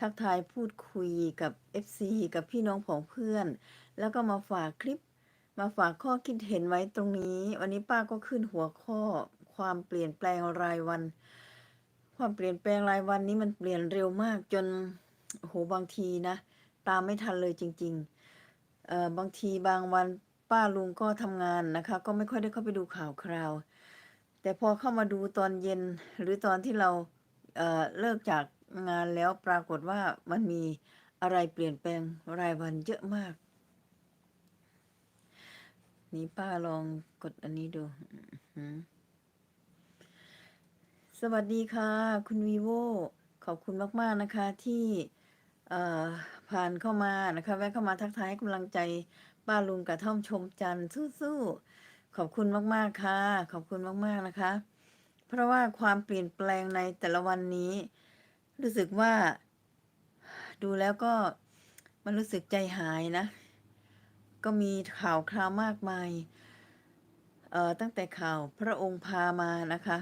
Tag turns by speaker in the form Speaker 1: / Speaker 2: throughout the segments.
Speaker 1: ทักทายพูดคุยกับ FC กับพี่น้องของเพื่อน แล้วก็มาฝากคลิป มาฝากข้อคิดเห็นไว้ตรงนี้ วันนี้ป้าก็ขึ้นหัวข้อความเปลี่ยนแปลงรายวัน ความเปลี่ยนแปลงรายวันนี้มันเปลี่ยนเร็วมากจนโหบางทีนะ ตามไม่ทันเลยจริงๆเอ่อบางทีบางวันป้าลุงก็ทำงานนะคะ ก็ไม่ค่อยได้เข้าไปดูข่าวคราว แต่พอเข้ามาดูตอนเย็นหรือตอนที่เราเอ่อเลิกจาก งานแล้วปรากฏว่ามันมีอะไรเปลี่ยนแปลงรายวันเยอะมาก นี่ป้าลองกดอันนี้ดู สวัสดีค่ะ คุณวีโวขอบคุณมาก ๆ นะคะที่ผ่านเข้ามานะคะ แวะเข้ามาทักทายกำลังใจป้าลุงกระท่อมชมจันทร์สู้ๆขอบคุณมาก ๆ ค่ะ ขอบคุณมาก ๆ นะคะ เพราะว่าความเปลี่ยนแปลงในแต่ละวันนี้ รู้สึกว่า ดูแล้วก็มันรู้สึกใจหายนะ ก็มีข่าวคราวมากมาย เอ่อตั้งแต่ข่าวพระองค์พามานะคะ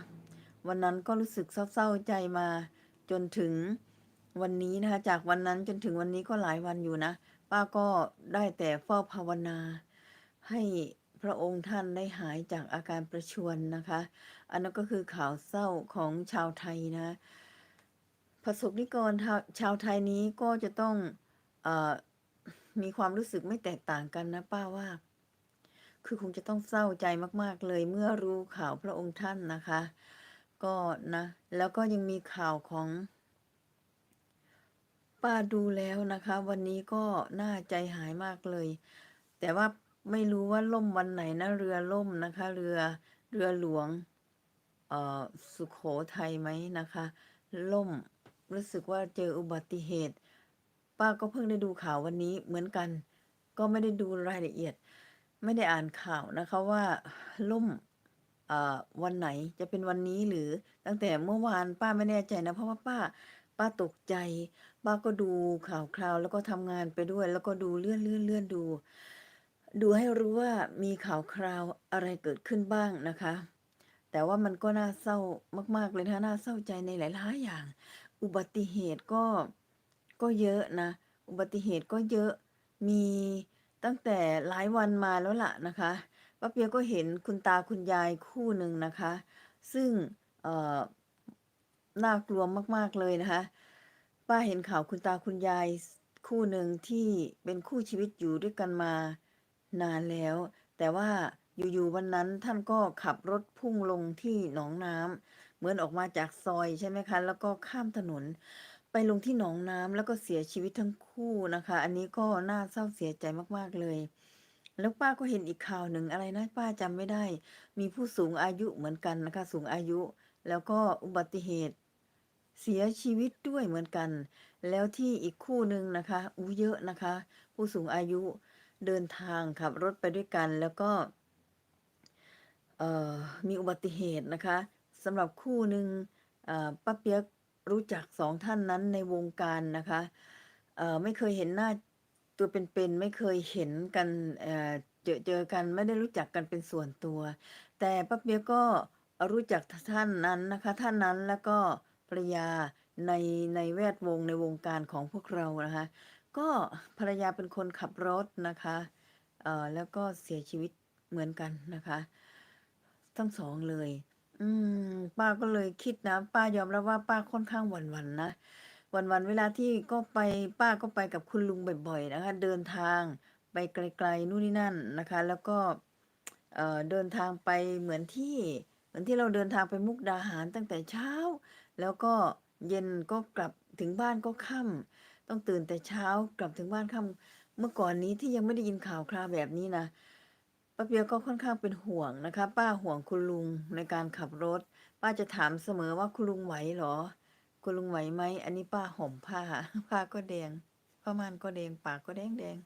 Speaker 1: วันนั้นก็รู้สึกเศร้าใจมาจนถึงวันนี้นะคะ จากวันนั้นจนถึงวันนี้ก็หลายวันอยู่นะ ป้าก็ได้แต่เฝ้าภาวนา ให้พระองค์ท่านได้หายจากอาการประชวรนะคะ อันนั้นก็คือข่าวเศร้าของชาวไทยนะ ประสบนิกรชาวชาวไทยนี้ก็จะต้องอมีความรู้สึกไม่แตกต่างกันนะป้าว่า คือคงจะต้องเศร้าใจมาก ๆ เลยเมื่อรู้ข่าวพระองค์ท่านนะคะ ก็นะ แล้วก็ยังมีข่าวของป้าดูแล้วนะคะ วันนี้ก็น่าใจหายมากเลย แต่ว่าไม่รู้ว่าล่มวันไหนนะเรือล่มนะคะ เรือเรือหลวงสุขโขทัยไหมนะคะ ล่ม รู้สึกว่าเจออุบัติเหตุ ป้าก็เพิ่งได้ดูข่าววันนี้เหมือนกัน ก็ไม่ได้ดูรายละเอียด ไม่ได้อ่านข่าวนะคะว่าล่มวันไหนจะเป็นวันนี้หรือตั้งแต่เมื่อวานป้าไม่แน่ใจนะ เพราะว่าป้า ป้าตกใจ ป้าก็ดูข่าวคราว แล้วก็ทำงานไปด้วย แล้วก็ดูเลื่อนเลื่อนเลื่อนดู ดูให้รู้ว่ามีข่าวคราวอะไรเกิดขึ้นบ้างนะคะ แต่ว่ามันก็น่าเศร้ามาก ๆ เลยนะน่าเศร้าใจในหลายๆอย่าง อุบัติเหตุก็ก็เยอะนะ อุบัติเหตุก็เยอะมีตั้งแต่หลายวันมาแล้วล่ะนะคะป้าเปียก็เห็นคุณตาคุณยายคู่หนึ่งนะคะ ซึ่งเอ่อน่ากลัวมากๆเลยนะคะป้าเห็นข่าวคุณตาคุณยายคู่หนึ่งที่เป็นคู่ชีวิตอยู่ด้วยกันมานานแล้ว แต่ว่าอยู่ๆวันนั้นท่านก็ขับรถพุ่งลงที่หนองน้ำ เหมือนออกมาจากซอยใช่ไหมคะ แล้วก็ข้ามถนน ไปลงที่หนองน้ำแล้วก็เสียชีวิตทั้งคู่นะคะ อันนี้ก็น่าเศร้าเสียใจมากๆเลย แล้วป้าก็เห็นอีกข่าวหนึ่งอะไรนะป้าจำไม่ได้ มีผู้สูงอายุเหมือนกันนะคะ สูงอายุ แล้วก็อุบัติเหตุเสียชีวิตด้วยเหมือนกัน แล้วที่อีกคู่หนึ่งนะคะอู้เยอะนะคะ ผู้สูงอายุเดินทางขับรถไปด้วยกัน แล้วก็มีอุบัติเหตุนะคะ สำหรับคู่หนึ่งป้าเปียกรู้จักสองท่านนั้นในวงการนะคะไม่เคยเห็นหน้าตัวเป็นๆไม่เคยเห็นกันเจอเจอกันไม่ได้รู้จักกันเป็นส่วนตัว แต่ป้าเปียกก็รู้จักท่านนั้นนะคะท่านนั้นแล้วก็ภรรยาในในแวดวงในวงการของพวกเรานะคะก็ภรรยาเป็นคนขับรถนะคะแล้วก็เสียชีวิตเหมือนกันนะคะ ทั้งสองเลย อืม ป้าก็เลยคิดนะ ป้ายอมรับว่าป้าค่อนข้างหวั่น ๆ นะ หวั่น ๆ เวลาที่ก็ไป ป้าก็ไปกับคุณลุงบ่อย ๆ นะคะ เดินทางไปไกล ๆ นู่นนี่นั่นนะคะ แล้วก็ เอ่อ เดินทางไปเหมือนที่ เหมือนที่เราเดินทางไปมุกดาหารตั้งแต่เช้า แล้วก็เย็นก็กลับถึงบ้านก็ค่ำ ต้องตื่นแต่เช้ากลับถึงบ้านค่ำ เมื่อก่อนนี้ที่ยังไม่ได้ยินข่าวคราวแบบนี้นะ ป้าเปียก็ค่อนข้างเป็นห่วงนะคะ ป้าห่วงคุณลุงในการขับรถ ป้าจะถามเสมอว่าคุณลุงไหวเหรอ คุณลุงไหวไหมอันนี้ป้าห่มผ้าผ้าก็แดงผ้าม่านก็แดงปากก็แดงแดง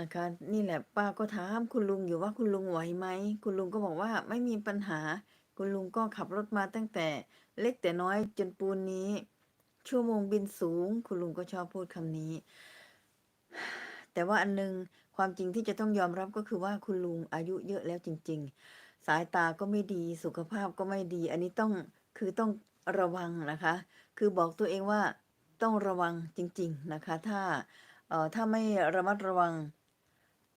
Speaker 1: นะคะ นี่แหละป้าก็ถามคุณลุงอยู่ว่าคุณลุงไหวไหมคุณลุงก็บอกว่าไม่มีปัญหา คุณลุงก็ขับรถมาตั้งแต่ เล็กแต่น้อยจนปูนนี้ ชั่วโมงบินสูง คุณลุงก็ชอบพูดคำนี้ แต่ว่าอันนึงความจริงที่จะต้องยอมรับก็คือว่าคุณลุงอายุเยอะแล้วจริง ๆ สายตาก็ไม่ดีสุขภาพก็ไม่ดี อันนี้ต้องคือต้องระวังนะคะ คือบอกตัวเองว่าต้องระวังจริง ๆนะคะ ถ้าเอ่อถ้าไม่ระมัดระวัง